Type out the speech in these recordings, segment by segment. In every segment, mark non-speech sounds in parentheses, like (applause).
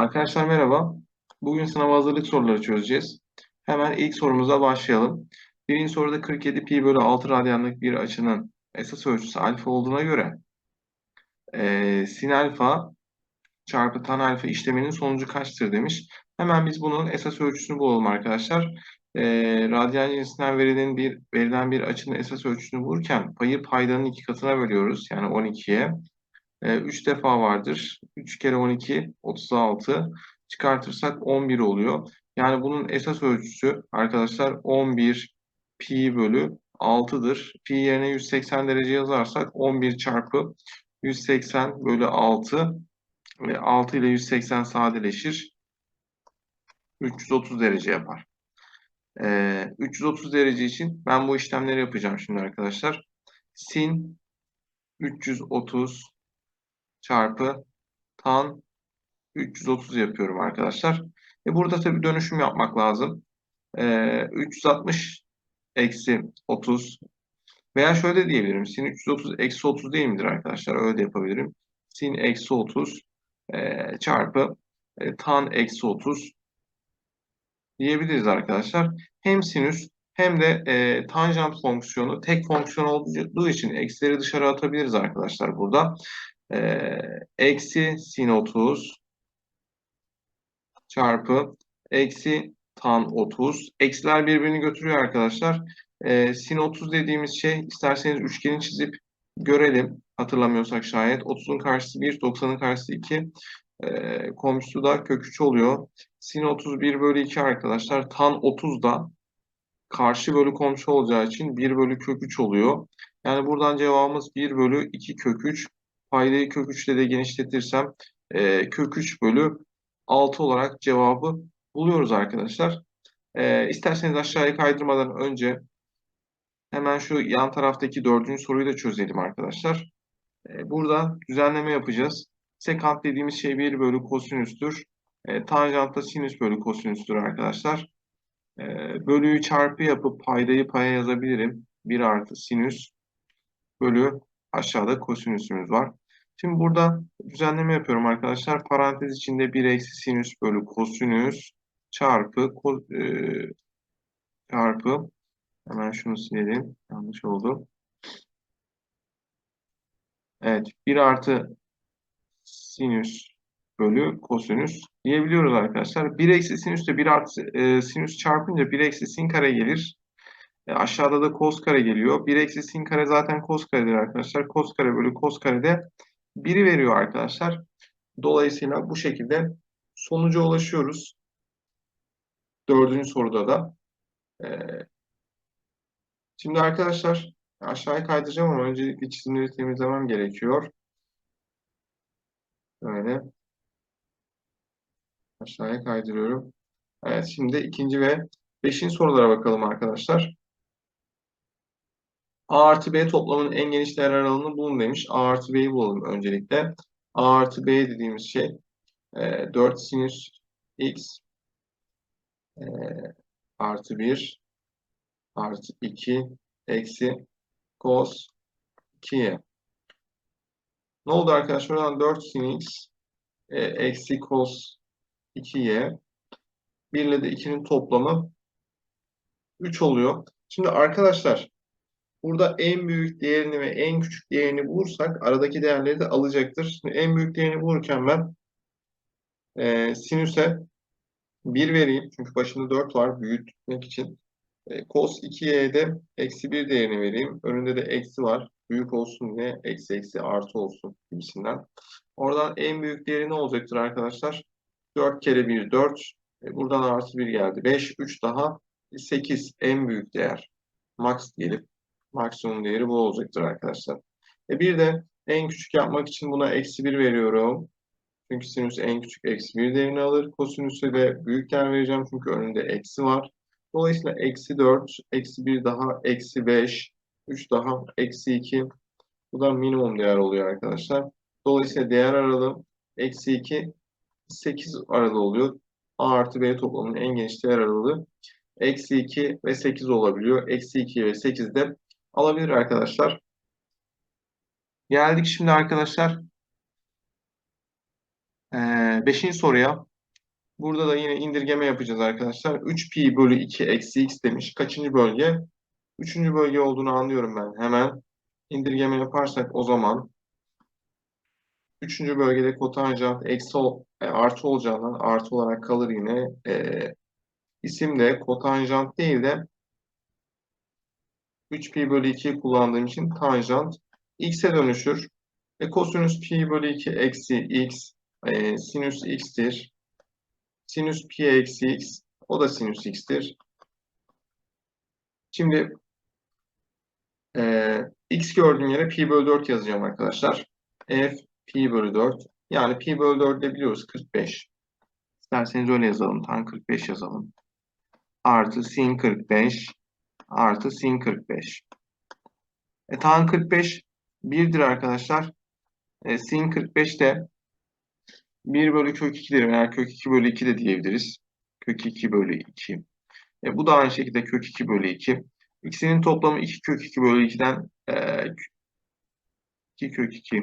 Arkadaşlar merhaba. Bugün sınava hazırlık soruları çözeceğiz. Hemen ilk sorumuza başlayalım. Birinci soruda 47 pi bölü 6 radyanlık bir açının esas ölçüsü alfa olduğuna göre e, sin alfa çarpı tan alfa işleminin sonucu kaçtır demiş. Hemen biz bunun esas ölçüsünü bulalım arkadaşlar. E, radyan cinsinden verilen bir verilen bir açının esas ölçüsünü bulurken payı paydanın iki katına bölüyoruz. Yani 12'ye. 3 defa vardır. 3 kere 12 36 çıkartırsak 11 oluyor. Yani bunun esas ölçüsü arkadaşlar 11 pi bölü 6'dır. Pi yerine 180 derece yazarsak 11 çarpı 180 bölü 6 ve 6 ile 180 sadeleşir. 330 derece yapar. Ee, 330 derece için ben bu işlemleri yapacağım şimdi arkadaşlar. Sin 330 çarpı tan 330 yapıyorum arkadaşlar. E burada tabii dönüşüm yapmak lazım. E, 360 eksi 30 veya şöyle diyebilirim. Sin 330 eksi 30 değil midir arkadaşlar? Öyle de yapabilirim. Sin eksi 30 e, çarpı e, tan eksi 30 diyebiliriz arkadaşlar. Hem sinüs hem de e, tanjant fonksiyonu tek fonksiyon olduğu için eksileri dışarı atabiliriz arkadaşlar burada. E, eksi sin 30 çarpı eksi tan 30. Eksiler birbirini götürüyor arkadaşlar. E, sin 30 dediğimiz şey isterseniz üçgeni çizip görelim. Hatırlamıyorsak şayet. 30'un karşısı 1, 90'ın karşısı 2. E, komşusu da kök 3 oluyor. Sin 31 bölü 2 arkadaşlar. Tan 30 da karşı bölü komşu olacağı için 1 bölü kök 3 oluyor. Yani buradan cevabımız 1 bölü 2 kök 3. Paydayı kök 3 ile de genişletirsem e, kök 3 bölü 6 olarak cevabı buluyoruz arkadaşlar. E, isterseniz aşağıya kaydırmadan önce hemen şu yan taraftaki dördüncü soruyu da çözelim arkadaşlar. E, burada düzenleme yapacağız. Sekant dediğimiz şey 1 bölü kosinüstür. E, tanjant da sinüs bölü kosinüstür arkadaşlar. E, bölüyü çarpı yapıp paydayı paya yazabilirim. 1 artı sinüs bölü aşağıda kosinüsümüz var. Şimdi burada düzenleme yapıyorum arkadaşlar. Parantez içinde 1 eksi sinüs bölü kosinüs çarpı e, çarpı hemen şunu silelim. Yanlış oldu. Evet. 1 artı sinüs bölü kosinüs diyebiliyoruz arkadaşlar. 1 eksi sinüs de 1 artı e, sinüs çarpınca 1 eksi sin kare gelir. E, aşağıda da kos kare geliyor. 1 eksi sin kare zaten kos karedir arkadaşlar. Kos kare bölü kos kare de 1'i veriyor arkadaşlar. Dolayısıyla bu şekilde sonuca ulaşıyoruz. Dördüncü soruda da. Ee, şimdi arkadaşlar aşağıya kaydıracağım ama öncelikle çizimleri temizlemem gerekiyor. Böyle. Aşağıya kaydırıyorum. Evet şimdi ikinci ve beşinci sorulara bakalım arkadaşlar. A artı B toplamının en geniş değer aralığını bulun demiş. A artı B'yi bulalım öncelikle. A artı B dediğimiz şey e, 4 sinüs x e, artı 1 artı 2 eksi cos 2y. Ne oldu arkadaşlar? Oradan 4 sin x e, eksi cos 2y 1 ile de 2'nin toplamı 3 oluyor. Şimdi arkadaşlar Burada en büyük değerini ve en küçük değerini bulursak aradaki değerleri de alacaktır. Şimdi en büyük değerini bulurken ben e, sinüse 1 vereyim. Çünkü başında 4 var büyütmek için. E, cos 2y'ye de eksi 1 değerini vereyim. Önünde de eksi var. Büyük olsun diye eksi eksi artı olsun gibisinden. Oradan en büyük değeri ne olacaktır arkadaşlar? 4 kere 1 4. E, buradan artı 1 geldi. 5, 3 daha 8 en büyük değer. Max diyelim maksimum değeri bu olacaktır arkadaşlar. E bir de en küçük yapmak için buna eksi 1 veriyorum. Çünkü sinüs en küçük eksi 1 değerini alır. Kosinüse de büyük değer vereceğim çünkü önünde eksi var. Dolayısıyla eksi 4, eksi 1 daha eksi 5, 3 daha eksi 2. Bu da minimum değer oluyor arkadaşlar. Dolayısıyla değer aralığı eksi 2, 8 aralığı oluyor. A artı B toplamının en geniş değer aralığı eksi 2 ve 8 olabiliyor. Eksi 2 ve 8 de alabilir arkadaşlar. Geldik şimdi arkadaşlar. Ee, beşinci soruya. Burada da yine indirgeme yapacağız arkadaşlar. 3pi bölü 2 eksi x demiş. Kaçıncı bölge? Üçüncü bölge olduğunu anlıyorum ben. Hemen indirgeme yaparsak o zaman üçüncü bölgede kotanjant eksi e, artı olacağından artı olarak kalır yine. E, isim de kotanjant değil de 3pi bölü 2'yi kullandığım için tanjant x'e dönüşür. E, kosinüs pi bölü 2 eksi x e, sinüs x'tir. Sinüs pi eksi x o da sinüs x'tir. Şimdi e, x gördüğüm yere pi bölü 4 yazacağım arkadaşlar. f pi bölü 4 yani pi bölü 4 de biliyoruz 45. İsterseniz öyle yazalım. Tan 45 yazalım. Artı sin 45 artı sin 45. E, tan 45 1'dir arkadaşlar. E, sin 45 de 1 bölü kök 2'dir veya kök 2 bölü 2 de diyebiliriz. Kök 2 bölü 2. E, bu da aynı şekilde kök 2 bölü 2. İkisinin toplamı 2 kök 2 bölü 2'den e, 2 kök 2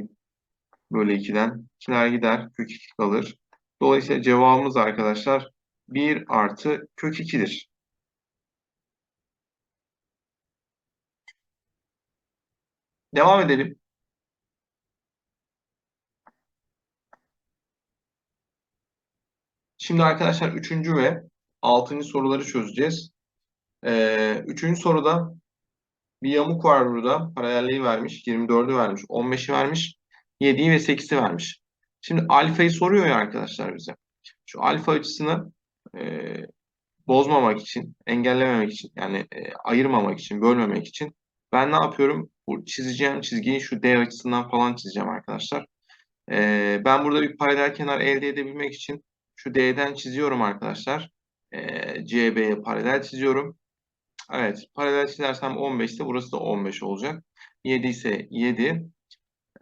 bölü 2'den 2'ler gider kök 2 kalır. Dolayısıyla cevabımız arkadaşlar 1 artı kök 2'dir. Devam edelim. Şimdi arkadaşlar 3. ve 6. soruları çözeceğiz. Ee, 3. soruda bir yamuk var burada. Paralelliği vermiş. 24'ü vermiş. 15'i vermiş. 7'yi ve 8'i vermiş. Şimdi alfayı soruyor ya arkadaşlar bize. Şu alfa açısını e, bozmamak için, engellememek için, yani e, ayırmamak için, bölmemek için ben ne yapıyorum? Bu çizeceğim çizgiyi şu D açısından falan çizeceğim arkadaşlar. E, ben burada bir paralel kenar elde edebilmek için şu D'den çiziyorum arkadaşlar. E, CB'ye paralel çiziyorum. Evet, paralel çizersem 15 ise burası da 15 olacak. 7 ise 7.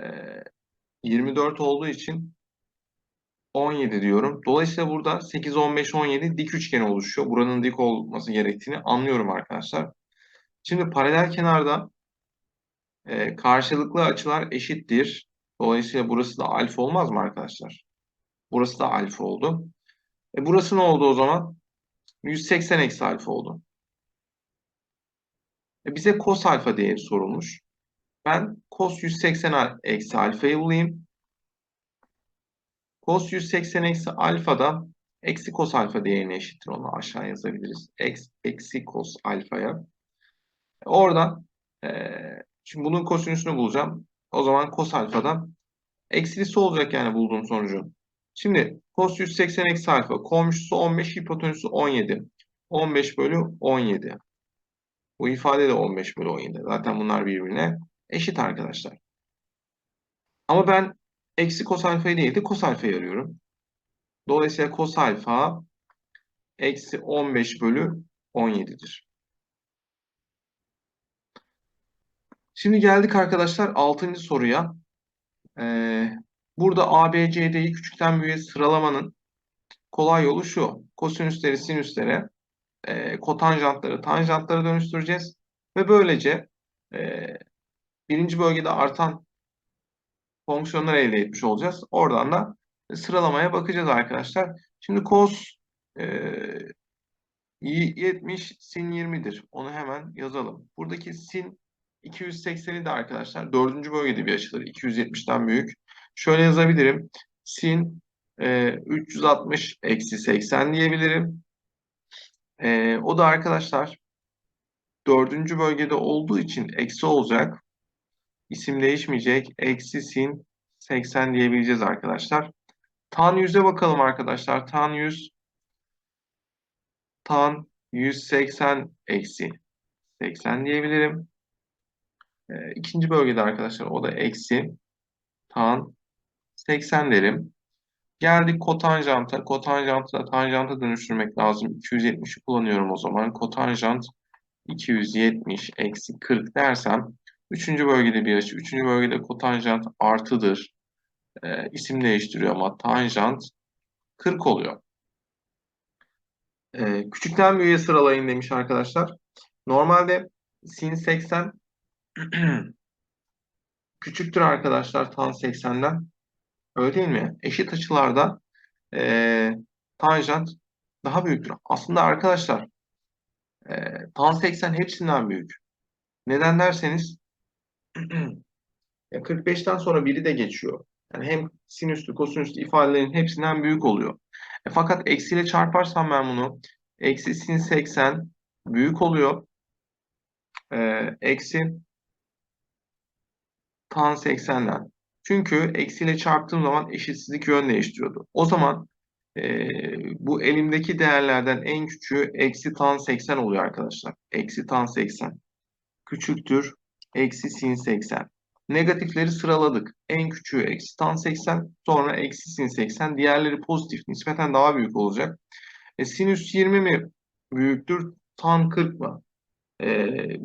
E, 24 olduğu için 17 diyorum. Dolayısıyla burada 8, 15, 17 dik üçgen oluşuyor. Buranın dik olması gerektiğini anlıyorum arkadaşlar. Şimdi paralel kenarda e, karşılıklı açılar eşittir. Dolayısıyla burası da alfa olmaz mı arkadaşlar? Burası da alfa oldu. E burası ne oldu o zaman? 180 eksi alfa oldu. E bize cos alfa değeri sorulmuş. Ben cos 180 eksi alfayı bulayım. Cos 180 eksi alfa da eksi cos alfa değerine eşittir. Onu aşağı yazabiliriz. Eksi, eksi cos alfaya. Oradan e, şimdi bunun kosinüsünü bulacağım. O zaman cos alfadan eksilisi olacak yani bulduğum sonucu. Şimdi cos 180 eksi alfa komşusu 15 hipotenüsü 17. 15 bölü 17. Bu ifade de 15 bölü 17. Zaten bunlar birbirine eşit arkadaşlar. Ama ben eksi cos alfayı değil de cos alfayı arıyorum. Dolayısıyla cos alfa eksi 15 bölü 17'dir. Şimdi geldik arkadaşlar 6. soruya. Ee, burada ABCD'yi küçükten büyüğe sıralamanın kolay yolu şu. Kosinüsleri sinüslere, e, kotanjantları tanjantlara dönüştüreceğiz. Ve böylece e, birinci bölgede artan fonksiyonlar elde etmiş olacağız. Oradan da sıralamaya bakacağız arkadaşlar. Şimdi cos e, 70 sin 20'dir. Onu hemen yazalım. Buradaki sin 280'i de arkadaşlar dördüncü bölgede bir açıdır. 270'ten büyük. Şöyle yazabilirim. Sin e, 360 eksi 80 diyebilirim. E, o da arkadaşlar dördüncü bölgede olduğu için eksi olacak. İsim değişmeyecek. Eksi sin 80 diyebileceğiz arkadaşlar. Tan 100'e bakalım arkadaşlar. Tan 100 tan 180 eksi 80 diyebilirim. E, ikinci bölgede arkadaşlar o da eksi tan 80 derim. Geldik kotanjanta. Kotanjantı da tanjanta dönüştürmek lazım. 270'i kullanıyorum o zaman. Kotanjant 270 eksi 40 dersem üçüncü bölgede bir açı. Üçüncü bölgede kotanjant artıdır. E, isim değiştiriyor ama tanjant 40 oluyor. E, küçükten büyüğe sıralayın demiş arkadaşlar. Normalde sin 80 (clears throat) küçüktür arkadaşlar tan 80'den. Öyle değil mi? Eşit açılarda e, tanjant daha büyüktür. Aslında arkadaşlar e, tan 80 hepsinden büyük. Neden derseniz (clears throat) 45'ten sonra biri de geçiyor. Yani hem sinüslü, kosinüslü ifadelerin hepsinden büyük oluyor. E, fakat eksiyle çarparsam ben bunu eksi sin 80 büyük oluyor. E, eksi tan 80'den. Çünkü eksiyle çarptığım zaman eşitsizlik yön değiştiriyordu. O zaman e, bu elimdeki değerlerden en küçüğü eksi tan 80 oluyor arkadaşlar. Eksi tan 80 küçüktür eksi sin 80. Negatifleri sıraladık. En küçüğü eksi tan 80, sonra eksi sin 80. Diğerleri pozitif, nispeten daha büyük olacak. E, sinüs 20 mi büyüktür, tan 40 mı? E,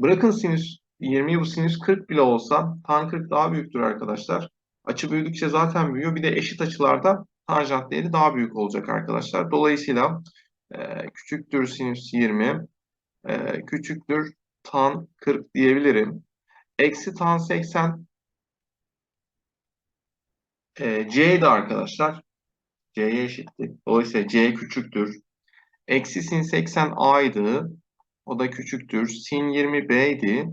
bırakın sinüs 20'yi bu sinüs 40 bile olsa tan 40 daha büyüktür arkadaşlar. Açı büyüdükçe zaten büyüyor. Bir de eşit açılarda tanjant değeri daha büyük olacak arkadaşlar. Dolayısıyla e, küçüktür sinüs 20, e, küçüktür tan 40 diyebilirim. Eksi tan 80 e, C'ydi arkadaşlar. C'ye eşitti. Dolayısıyla C küçüktür. Eksi sin 80 A'ydı. O da küçüktür. Sin 20 B'ydi.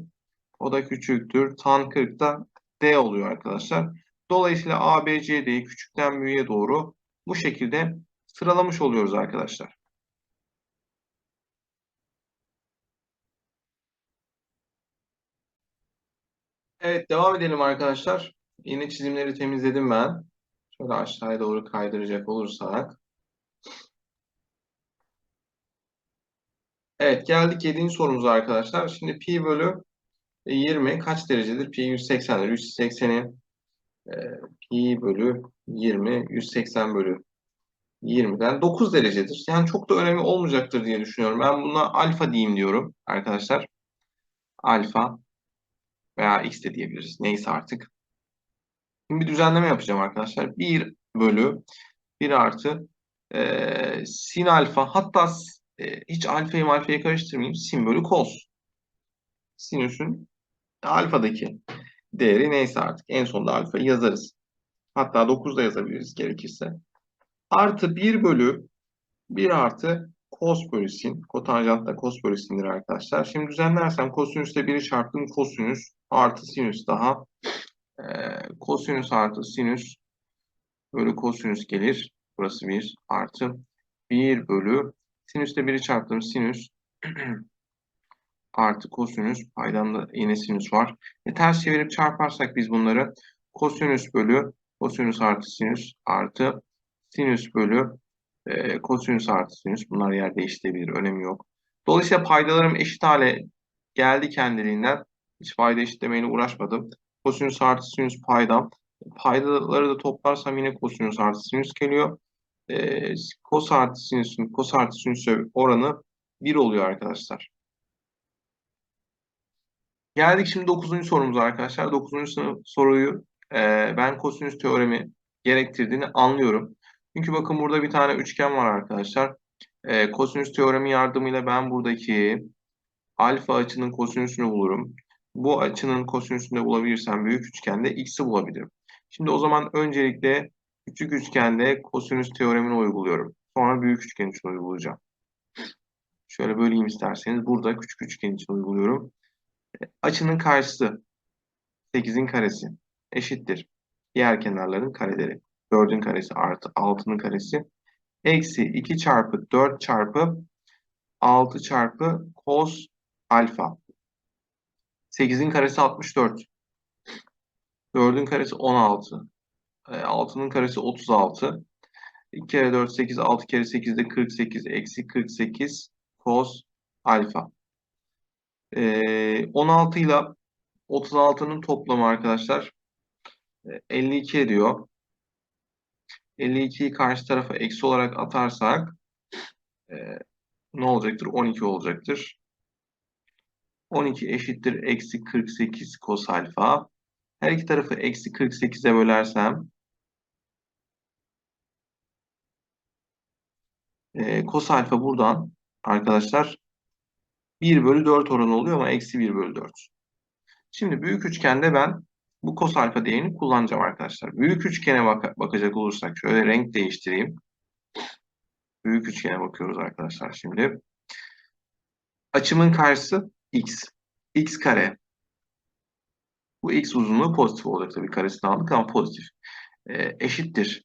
O da küçüktür. Tan 40 da D oluyor arkadaşlar. Dolayısıyla A, küçükten büyüğe doğru bu şekilde sıralamış oluyoruz arkadaşlar. Evet devam edelim arkadaşlar. Yine çizimleri temizledim ben. Şöyle aşağıya doğru kaydıracak olursak. Evet geldik 7. sorumuza arkadaşlar. Şimdi pi bölü 20 kaç derecedir? Pi 180'dir. 180'i e, pi bölü 20 180 bölü 20'den 9 derecedir. Yani çok da önemi olmayacaktır diye düşünüyorum. Ben buna alfa diyeyim diyorum arkadaşlar. Alfa veya x de diyebiliriz. Neyse artık. Şimdi bir düzenleme yapacağım arkadaşlar. 1 bölü 1 artı e, sin alfa hatta e, hiç alfayı alfayı karıştırmayayım. Sin bölü cos. Sinüsün alfadaki değeri neyse artık. En sonunda alfayı yazarız. Hatta 9 da yazabiliriz gerekirse. Artı 1 bölü 1 artı cos bölü sin. Kotanjant da cos bölü sindir arkadaşlar. Şimdi düzenlersem kosinüsle 1'i çarptım kosinüs artı sinüs daha e, kosinüs artı sinüs bölü kosinüs gelir. Burası 1 artı 1 bölü sinüsle 1'i çarptım sinüs artı kosinüs paydan da yine sinüs var. E, ters çevirip çarparsak biz bunları kosinüs bölü kosinüs artı sinüs artı sinüs bölü e, kosinüs artı sinüs bunlar yer değiştirebilir önemi yok. Dolayısıyla paydalarım eşit hale geldi kendiliğinden. Hiç payda eşitlemeyle uğraşmadım. Kosinüs artı sinüs paydam. Paydaları da toplarsam yine kosinüs artı sinüs geliyor. E, kos artı sinüsün kos artı sinüs oranı 1 oluyor arkadaşlar. Geldik şimdi 9. sorumuza arkadaşlar. 9. soruyu e, ben kosinüs teoremi gerektirdiğini anlıyorum. Çünkü bakın burada bir tane üçgen var arkadaşlar. E, kosinüs teoremi yardımıyla ben buradaki alfa açının kosinüsünü bulurum. Bu açının kosinüsünü de bulabilirsem büyük üçgende x'i bulabilirim. Şimdi o zaman öncelikle küçük üçgende kosinüs teoremini uyguluyorum. Sonra büyük üçgen için uygulayacağım. Şöyle böleyim isterseniz. Burada küçük üçgen için uyguluyorum. Açının karşısı 8'in karesi eşittir. Diğer kenarların kareleri. 4'ün karesi artı 6'nın karesi. Eksi 2 çarpı 4 çarpı 6 çarpı cos alfa. 8'in karesi 64. 4'ün karesi 16. 6'nın karesi 36. 2 kere 4 8, 6 kere 8 de 48. Eksi 48 cos alfa. 16 ile 36'nın toplamı arkadaşlar 52 ediyor. 52'yi karşı tarafa eksi olarak atarsak ne olacaktır? 12 olacaktır. 12 eşittir eksi 48 kos alfa. Her iki tarafı eksi 48'e bölersem e, kos alfa buradan arkadaşlar 1 bölü 4 oranı oluyor ama eksi 1 bölü 4. Şimdi büyük üçgende ben bu kos alfa değerini kullanacağım arkadaşlar. Büyük üçgene bak bakacak olursak şöyle renk değiştireyim. Büyük üçgene bakıyoruz arkadaşlar şimdi. Açımın karşısı x. x kare. Bu x uzunluğu pozitif olacak tabii karesini aldık ama pozitif. E, eşittir.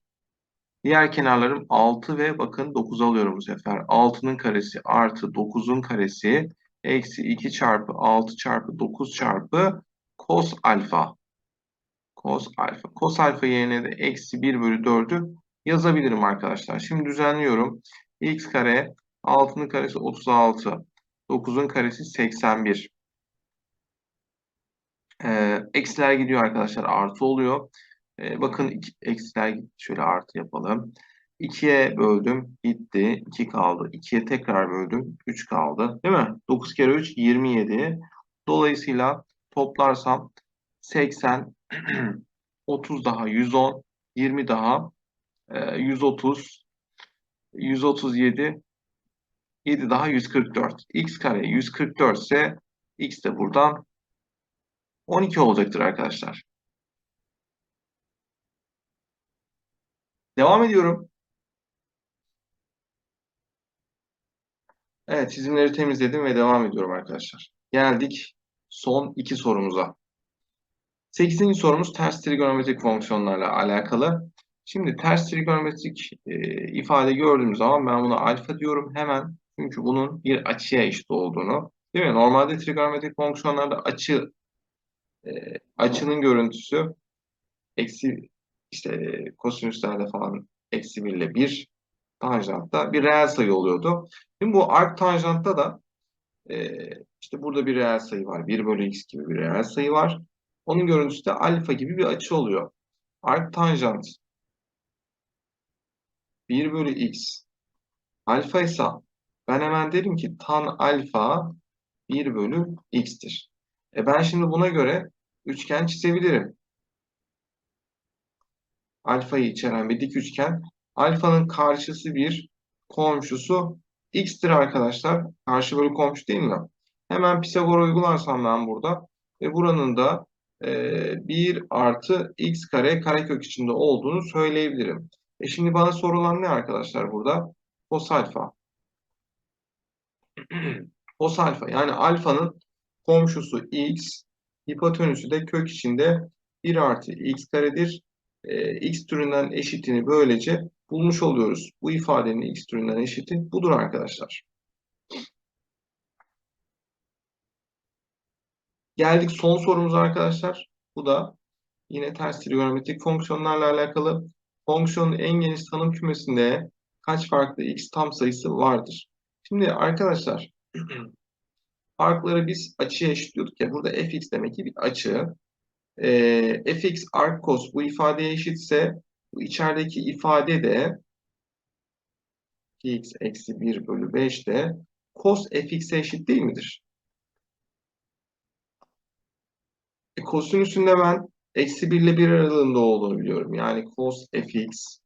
Diğer kenarlarım 6 ve bakın 9 alıyorum bu sefer. 6'nın karesi artı 9'un karesi eksi 2 çarpı 6 çarpı 9 çarpı cos alfa. Cos alfa. Cos alfa yerine de eksi 1 bölü 4'ü yazabilirim arkadaşlar. Şimdi düzenliyorum. x kare 6'nın karesi 36. 9'un karesi 81. Ee, eksiler gidiyor arkadaşlar. Artı oluyor. Ee, bakın iki, eksiler. Şöyle artı yapalım. 2'ye böldüm. Gitti. 2 kaldı. 2'ye tekrar böldüm. 3 kaldı. Değil mi? 9 kere 3 27. Dolayısıyla toplarsam 80 30 (clears throat) daha 110 20 daha e, 130 137 7 daha 144. x kare 144 ise x de buradan 12 olacaktır arkadaşlar. Devam ediyorum. Evet çizimleri temizledim ve devam ediyorum arkadaşlar. Geldik son iki sorumuza. 8. sorumuz ters trigonometrik fonksiyonlarla alakalı. Şimdi ters trigonometrik e, ifade gördüğümüz zaman ben buna alfa diyorum hemen. Çünkü bunun bir açıya eşit olduğunu. Değil mi? Normalde trigonometrik fonksiyonlarda açı e, açının görüntüsü eksi işte kosinüslerde falan eksi 1 ile 1 tanjantta bir reel sayı oluyordu. Şimdi bu arc tanjantta da e, işte burada bir reel sayı var. 1 bölü x gibi bir reel sayı var. Onun görüntüsü de alfa gibi bir açı oluyor. Arc tanjant 1 bölü x alfa ise ben hemen derim ki tan alfa 1 bölü x'tir. E ben şimdi buna göre üçgen çizebilirim. Alfayı içeren bir dik üçgen. Alfanın karşısı bir, komşusu x'tir arkadaşlar. Karşı bölü komşu değil mi? Hemen Pisagor uygularsam ben burada ve buranın da e, 1 artı x kare karekök içinde olduğunu söyleyebilirim. E şimdi bana sorulan ne arkadaşlar burada? Cos alfa. (clears throat) Cos alfa yani alfanın komşusu x, hipotenüsü de kök içinde 1 artı x karedir. E, x türünden eşitini böylece bulmuş oluyoruz. Bu ifadenin x türünden eşiti budur arkadaşlar. Geldik son sorumuza arkadaşlar. Bu da yine ters trigonometrik fonksiyonlarla alakalı. Fonksiyonun en geniş tanım kümesinde kaç farklı x tam sayısı vardır? Şimdi arkadaşlar (clears throat) farkları biz açıya eşitliyorduk ya. Burada fx demek ki bir açı. E, fx arc cos bu ifadeye eşitse bu içerideki ifade de x eksi 1 bölü 5 de cos fx'e eşit değil midir? E, kosinüsünde ben eksi 1 ile 1 aralığında olduğunu biliyorum. Yani cos fx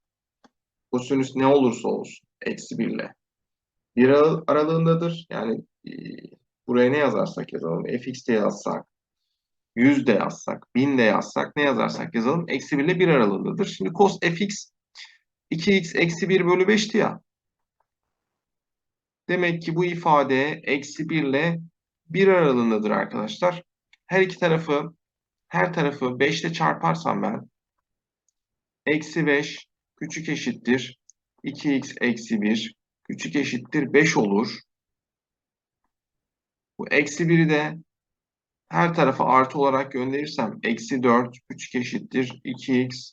kosinüs ne olursa olsun eksi 1 ile 1 aralığındadır. Yani e, buraya ne yazarsak yazalım. fx de yazsak 100 de yazsak, 1000 de yazsak ne yazarsak yazalım. Eksi 1 ile 1 aralığındadır. Şimdi cos fx 2x eksi 1 bölü 5'ti ya. Demek ki bu ifade eksi 1 ile 1 aralığındadır arkadaşlar. Her iki tarafı her tarafı 5 ile çarparsam ben eksi 5 küçük eşittir 2x eksi 1 küçük eşittir 5 olur. Bu eksi 1'i de her tarafa artı olarak gönderirsem eksi 4 küçük eşittir 2x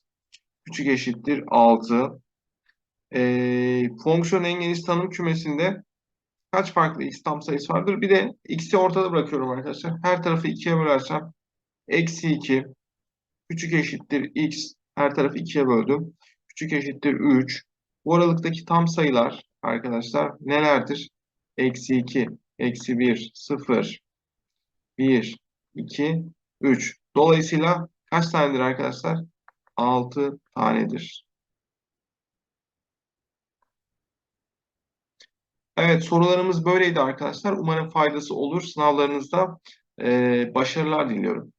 küçük eşittir 6. Ee, fonksiyon en geniş tanım kümesinde kaç farklı x tam sayısı vardır? Bir de x'i ortada bırakıyorum arkadaşlar. Her tarafı 2'ye bölersem eksi 2 küçük eşittir x her tarafı 2'ye böldüm. Küçük eşittir 3. Bu aralıktaki tam sayılar arkadaşlar nelerdir? Eksi 2, eksi 1, 0, 1, 2, 3. Dolayısıyla kaç tanedir arkadaşlar? 6 tanedir. Evet sorularımız böyleydi arkadaşlar. Umarım faydası olur. Sınavlarınızda e, başarılar diliyorum.